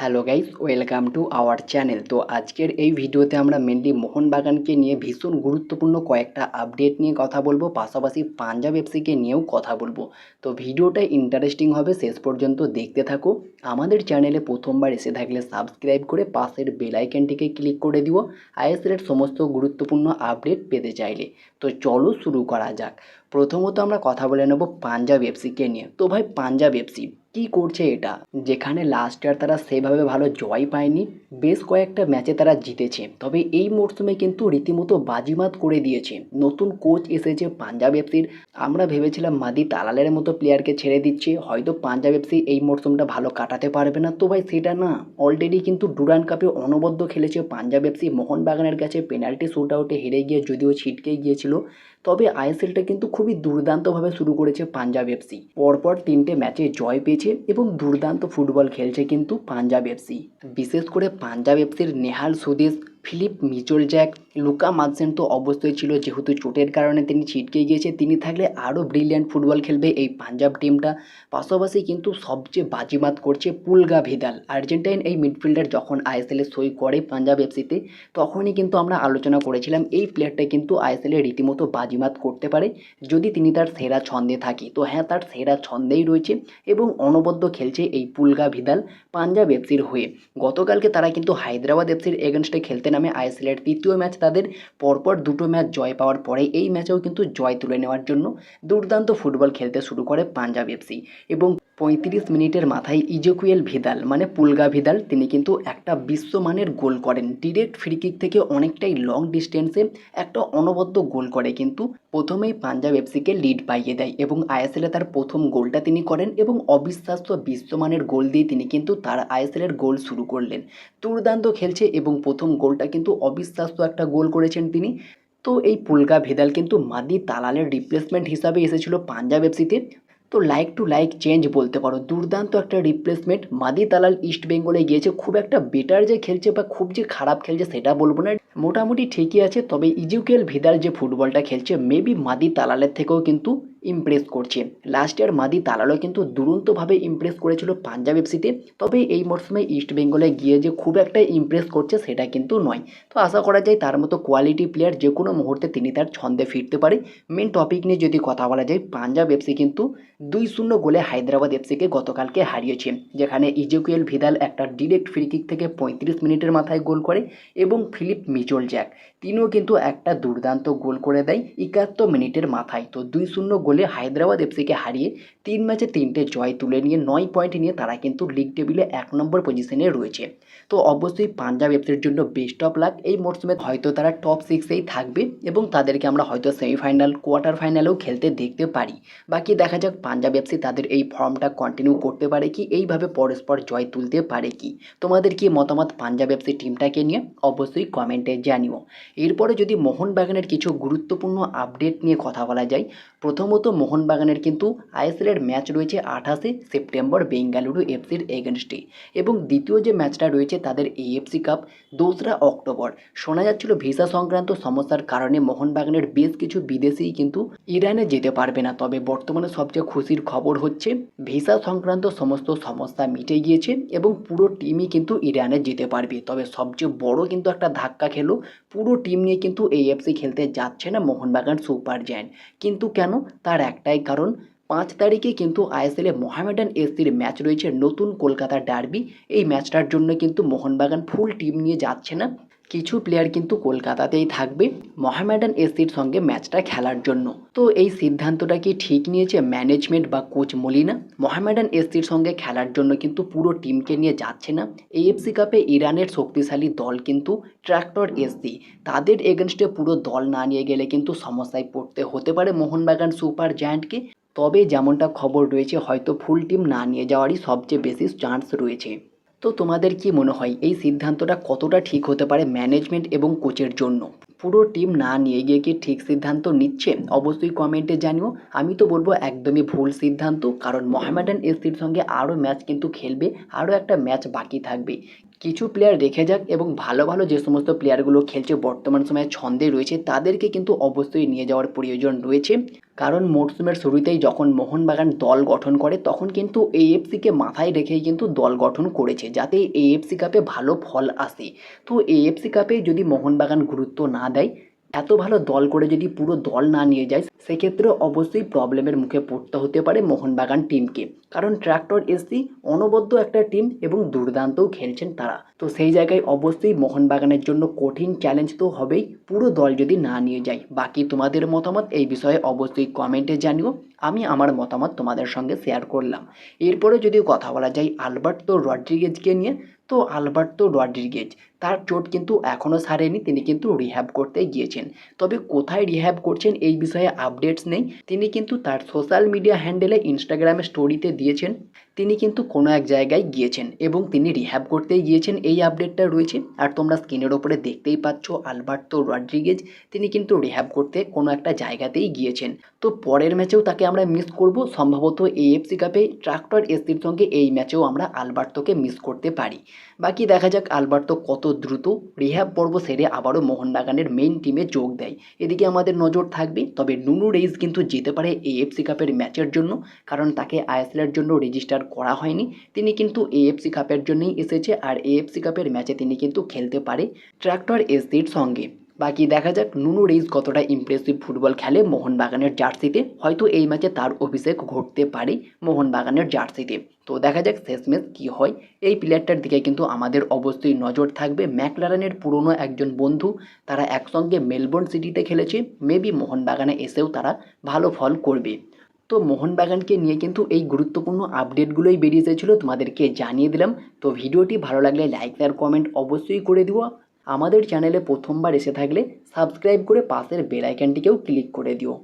Hello guys welcome to our channel তো আজকের এই ভিডিওতে আমরা মেনলি মোহনবাগানকে নিয়ে ভীষণ গুরুত্বপূর্ণ কয়েকটা আপডেট নিয়ে কথা বলব, পাশাপাশি পাঞ্জাব এফসিকে নিয়েও কথা বলব। তো ভিডিওটা ইন্টারেস্টিং হবে, শেষ পর্যন্ত দেখতে থাকো। আমাদের চ্যানেলে প্রথমবার এসে থাকলে সাবস্ক্রাইব করে পাশের বেল আইকনটিকে ক্লিক করে দিও আইএসএলের সমস্ত গুরুত্বপূর্ণ আপডেট পেতে চাইলে। তো চলো শুরু করা যাক। প্রথমত আমরা কথা বলে নেব পাঞ্জাব এফসিকে নিয়ে। তো ভাই, পাঞ্জাব এফসি কি করছে এটা? যেখানে লাস্ট ইয়ার তারা সেভাবে ভালো জয় পায়নি, বেশ কয়েকটা ম্যাচে তারা জিতেছে। তবে এই মরশুমে কিন্তু রীতিমতো বাজিমাত করে দিয়েছে। নতুন কোচ এসেছে পাঞ্জাব এফসির আমরা ভেবেছিলাম মাদি তালালের মতো প্লেয়ারকে ছেড়ে দিচ্ছে, হয়তো পাঞ্জাব এফসি এই মরশুমটা ভালো কাটাতে পারবে না। তো ভাই সেটা না অলরেডি কিন্তু ডুরান কাপে অনবদ্য খেলেছে পাঞ্জাব এফসি মোহনবাগানের কাছে পেনাল্টি শুট আউটে হেরে গিয়ে যদিও ছিটকে গিয়েছিল, তবে আইএসএলটা কিন্তু খুবই দুর্দান্তভাবে শুরু করেছে পাঞ্জাব এফসি পরপর তিনটে ম্যাচে জয় পেয়েছে এবং দুর্দান্ত ফুটবল খেলছে কিন্তু পাঞ্জাব এফসি বিশেষ করে পাঞ্জাব এফসির Nihal Sudeesh Philip Mitchell Jack, Luka Majcen তো অবশ্যই ছিল যেহেতু চোটের কারণে তিনি ছিটকে গিয়েছে, তিনি থাকলে আরও ব্রিলিয়ান্ট ফুটবল খেলবে এই পাঞ্জাব টিমটা। পাশাপাশি কিন্তু সবচেয়ে বাজিমাত করছে পুলগা ভিদাল। আর্জেন্টাইন এই মিডফিল্ডার যখন আইএসএলে সই করে পাঞ্জাব এফসিতে, তখনই কিন্তু আমরা আলোচনা করেছিলাম এই প্লেয়ারটা কিন্তু আইএসএলে রীতিমতো বাজিমাত করতে পারে যদি তিনি তার সেরা ছন্দে থাকে। তো হ্যাঁ তার সেরা ছন্দেই রয়েছে এবং অনবদ্য খেলছে এই পুলগা ভিদাল পাঞ্জাব এফসির হয়ে। গতকালকে তারা কিন্তু হায়দ্রাবাদ এফসির এগেনস্টে খেলতে নামে আইএসএলের তৃতীয় ম্যাচ তাদের পরপর দুটো ম্যাচ জয় পাওয়ার পরে এই ম্যাচেও কিন্তু জয় তুলে নেওয়ার জন্য দুর্দান্ত ফুটবল খেলতে শুরু করে পাঞ্জাব এফসি এবং পঁয়ত্রিশ মিনিটের মাথায় ইজোকুয়েল ভিদাল মানে পুলগা ভিদাল, তিনি কিন্তু একটা বিশ্বমানের গোল করেন। ডিরেক্ট ফ্রিকিক থেকে অনেকটাই লং ডিস্টেন্সে একটা অনবদ্য গোল করে, কিন্তু প্রথমেই পাঞ্জাব এফসিকে লিড পাইয়ে দেয় এবং আইএসএলে তার প্রথম গোলটা তিনি করেন এবং অবিশ্বাস্য বিশ্বমানের গোল দিয়ে তিনি কিন্তু তার আইএসএলের গোল শুরু করলেন। দুর্দান্ত খেলছে এবং প্রথম গোলটা কিন্তু অবিশ্বাস্য একটা গোল করেছেন তিনি। তো এই পুলগা ভেদাল কিন্তু মাদি তালালের রিপ্লেসমেন্ট হিসাবে এসেছিল পাঞ্জাব এফসিতে। তো লাইক টু লাইক চেঞ্জ বলতে পারো। দুর্দান্ত একটা রিপ্লেসমেন্ট মাদি তালাল ইস্ট বেঙ্গলে গিয়েছে। খুব একটা বেটার যে খেলছে বা খুব যে খারাপ খেলছে সেটা বলব না। মোটামুটি ঠিকই আছে, তবে ইজুকেল ভিদাল যে ফুটবলটা খেলছে মেবি মাদি তালালের থেকেও কিন্তু ইমপ্রেস করছে। লাস্ট ইয়ার মাদি তালালও কিন্তু দুরন্তভাবে ইমপ্রেস করেছিল পাঞ্জাব এফসিতে, তবে এই মরশুমে ইস্ট বেঙ্গলে গিয়ে যে খুব একটা ইমপ্রেস করছে সেটা কিন্তু নয়। তো আশা করা যায় তার মতো কোয়ালিটি প্লেয়ার যে কোনো মুহূর্তে তিনি তার ছন্দে ফিরতে পারে। মেন টপিক নিয়ে যদি কথা বলা যায়, পাঞ্জাব এফসি কিন্তু দুই শূন্য গোলে হায়দ্রাবাদ এফসিকে গতকালকে হারিয়েছে, যেখানে ইজুকুয়েল ভিদাল একটা ডিরেক্ট ফ্রিকিক থেকে পঁয়ত্রিশ মিনিটের মাথায় গোল করে এবং ফিলিপ মিচল জ্যাক। তিনিও কিন্তু একটা দুর্দান্ত গোল করে দেয় একাত্তর মিনিটের মাথায়। তো দুই শূন্য গোলে হায়দ্রাবাদ এফসিকে হারিয়ে তিন ম্যাচে তিনটে জয় তুলে নিয়ে নয় পয়েন্ট নিয়ে তারা কিন্তু লিগ টেবিলে এক নম্বর পজিশনে রয়েছে। তো অবশ্যই পাঞ্জাব এফসির জন্য বেস্ট অফ লাক এই মরশুমে হয়তো তারা টপ সিক্সেই থাকবে এবং তাদেরকে আমরা হয়তো সেমিফাইনাল কোয়ার্টার ফাইনালেও খেলতে দেখতে পারি। বাকি দেখা যাক পাঞ্জাব এফসি তাদের এই ফর্মটা কন্টিনিউ করতে পারে কি, এইভাবে পরস্পর জয় তুলতে পারে কি। তোমাদের কি মতামত পাঞ্জাব এফসি টিমটাকে নিয়ে? অবশ্যই কমেন্টে জানিও। এরপরে যদি মোহনবাগানের কিছু গুরুত্বপূর্ণ আপডেট নিয়ে কথা বলা যায় প্রথমত মোহনবাগানের কিন্তু আইএসএলের ম্যাচ রয়েছে আঠাশে সেপ্টেম্বর বেঙ্গালুরু এফসির এগেনস্টে এবং দ্বিতীয় যে ম্যাচটা রয়েছে তাদের এএফসি কাপ দোসরা অক্টোবর। শোনা যাচ্ছিল ভিসা সংক্রান্ত সমস্যার কারণে মোহনবাগানের বেশ কিছু বিদেশি কিন্তু ইরানে যেতে পারবে না। তবে বর্তমানে সবচেয়ে খুশির খবর হচ্ছে, ভিসা সংক্রান্ত সমস্ত সমস্যা মিটে গিয়েছে এবং পুরো টিমই কিন্তু ইরানে যেতে পারবে। তবে সবচেয়ে বড় কিন্তু একটা ধাক্কা খেলো পুরো টিম নিয়ে কিন্তু এই এফসি খেলতে যাচ্ছে না মোহনবাগান সুপার জায়েন্ট। কিন্তু কেন? তার একটাই কারণ, পাঁচ তারিখে কিন্তু আইএসএলে মোহামেডান এসসির ম্যাচ রয়েছে নতুন কলকাতা ডার্বি। এই ম্যাচটার জন্য কিন্তু মোহনবাগান ফুল টিম নিয়ে যাচ্ছে না। কিছু প্লেয়ার কিন্তু কলকাতাতেই থাকবে মোহামেডান এসসির সঙ্গে ম্যাচটা খেলার জন্য। তো এই সিদ্ধান্তটা কি ঠিক নিয়েছে ম্যানেজমেন্ট বা কোচ মলিনা? মোহামেডান এসসির সঙ্গে খেলার জন্য কিন্তু পুরো টিমকে নিয়ে যাচ্ছে না। এএফসি কাপে ইরানের শক্তিশালী দল কিন্তু ট্র্যাক্টর এসসি তাদের এগেনস্টে পুরো দল না নিয়ে গেলে কিন্তু সমস্যায় পড়তে হতে পারে মোহনবাগান সুপার জায়ান্টকে। তবে যেমনটা খবর রয়েছে, হয়তো ফুল টিম না নিয়ে যাওয়ারই সবচেয়ে বেশি চান্স রয়েছে। তো তোমাদের কি মনে হয় এই সিদ্ধান্তটা কতটা ঠিক হতে পারে ম্যানেজমেন্ট এবং কোচের জন্য? পুরো টিম না নিয়ে গিয়ে কি ঠিক সিদ্ধান্ত নিচ্ছে? অবশ্যই কমেন্টে জানিও। আমি তো বলব একদমই ভুল সিদ্ধান্ত, কারণ মোহামেডান এসির সঙ্গে আরও ম্যাচ কিন্তু খেলবে, আরও একটা ম্যাচ বাকি থাকবে। কিছু প্লেয়ার রেখে যাক এবং ভালো ভালো যে সমস্ত প্লেয়ারগুলো খেলছে বর্তমান সময়ে ছন্দে রয়েছে, তাদেরকে কিন্তু অবশ্যই নিয়ে যাওয়ার প্রয়োজন রয়েছে। কারণ মরশুমের শুরুতেই যখন মোহনবাগান দল গঠন করে, তখন কিন্তু এএফসিকে মাথায় রেখেই কিন্তু দল গঠন করেছে, যাতে এএফসি কাপে ভালো ফল আসে। তো এএফসি কাপে যদি মোহনবাগান গুরুত্ব না দেয় এত ভালো দল করে যদি পুরো দল না নিয়ে যায় সেক্ষেত্রে অবশ্যই প্রবলেমের মুখে পড়তে হতে পারে মোহনবাগান টিমকে কারণ ট্র্যাক্টর এসসি অনবদ্য একটা টিম এবং দুর্দান্তও খেলছেন তারা। তো সেই জায়গায় অবশ্যই মোহনবাগানের জন্য কঠিন চ্যালেঞ্জ তো হবেই, পুরো দল যদি না নিয়ে যায়। বাকি তোমাদের মতামত এই বিষয়ে অবশ্যই কমেন্টে জানিও। আমি আমার মতামত তোমাদের সঙ্গে শেয়ার করলাম। এরপরে যদি কথা বলা যায় আলবার্তো রড্রিগেজকে নিয়ে, তো আলবার্তো রড্রিগেজ তার চোট কিন্তু এখনও সারেনি, তিনি কিন্তু রিহ্যাব করতে গিয়েছেন। তবে কোথায় রিহ্যাব করছেন এই বিষয়ে আপডেটস নেই, তিনি কিন্তু তার সোশ্যাল মিডিয়া হ্যান্ডেলে ইনস্টাগ্রামে স্টোরিতে দিয়েছেন। তিনি কিন্তু কোনো এক জায়গায় গিয়েছেন এবং তিনি রিহ্যাব করতেই গিয়েছেন, এই আপডেটটা রয়েছে। আর তোমরা স্ক্রিনের ওপরে দেখতেই পাচ্ছ আলবার্তো রড্রিগেজ। তিনি কিন্তু রিহ্যাব করতে কোনো একটা জায়গাতেই গিয়েছেন। তো পরের ম্যাচেও তাকে আমরা মিস করব। সম্ভবত এএফসি কাপে ট্রাক্টর এসির সঙ্গে এই ম্যাচেও আমরা আলবার্তোকে মিস করতে পারি। বাকি দেখা যাক, আলবার্তো কত দ্রুত রিহ্যাব পর্ব সেরে আবারও মোহনবাগানের মেইন টিমে যোগ দেয়। এদিকে আমাদের নজর থাকবে, তবে নুনু রেইস কিন্তু যেতে পারে এএফসি কাপের ম্যাচের জন্য, কারণ তাকে আইএসএলের জন্য রেজিস্টার করা হয়নি। তিনি কিন্তু এএফসি কাপের জন্যই এসেছে, আর এএফসি কাপের ম্যাচে তিনি কিন্তু খেলতে পারে ট্র্যাক্টর এসির সঙ্গে। বাকি দেখা যাক, নুনু রেইস কতটা ইমপ্রেসিভ ফুটবল খেলে মোহনবাগানের জার্সিতে হয়তো এই ম্যাচে তার অভিষেক ঘটতে পারে মোহনবাগানের জার্সিতে তো দেখা যাক শেষমেশ কী হয়। এই প্লেয়ারটার দিকে কিন্তু আমাদের অবশ্যই নজর থাকবে। ম্যাকলারানের পুরনো একজন বন্ধু, তারা একসঙ্গে মেলবোর্ন সিটিতে খেলেছে। মেবি মোহনবাগানে এসেও তারা ভালো ফল করবে। তো মোহনবাগানকে নিয়ে কিন্তু এই গুরুত্বপূর্ণ আপডেটগুলোই বেরিয়ে এসেছিল, তোমাদেরকে জানিয়ে দিলাম। তো ভিডিওটি ভালো লাগলে লাইক আর কমেন্ট অবশ্যই করে দিও। আমাদের চ্যানেলে প্রথমবার এসে থাকলে সাবস্ক্রাইব করে পাশের বেল আইকনটিকেও ক্লিক করে দিও।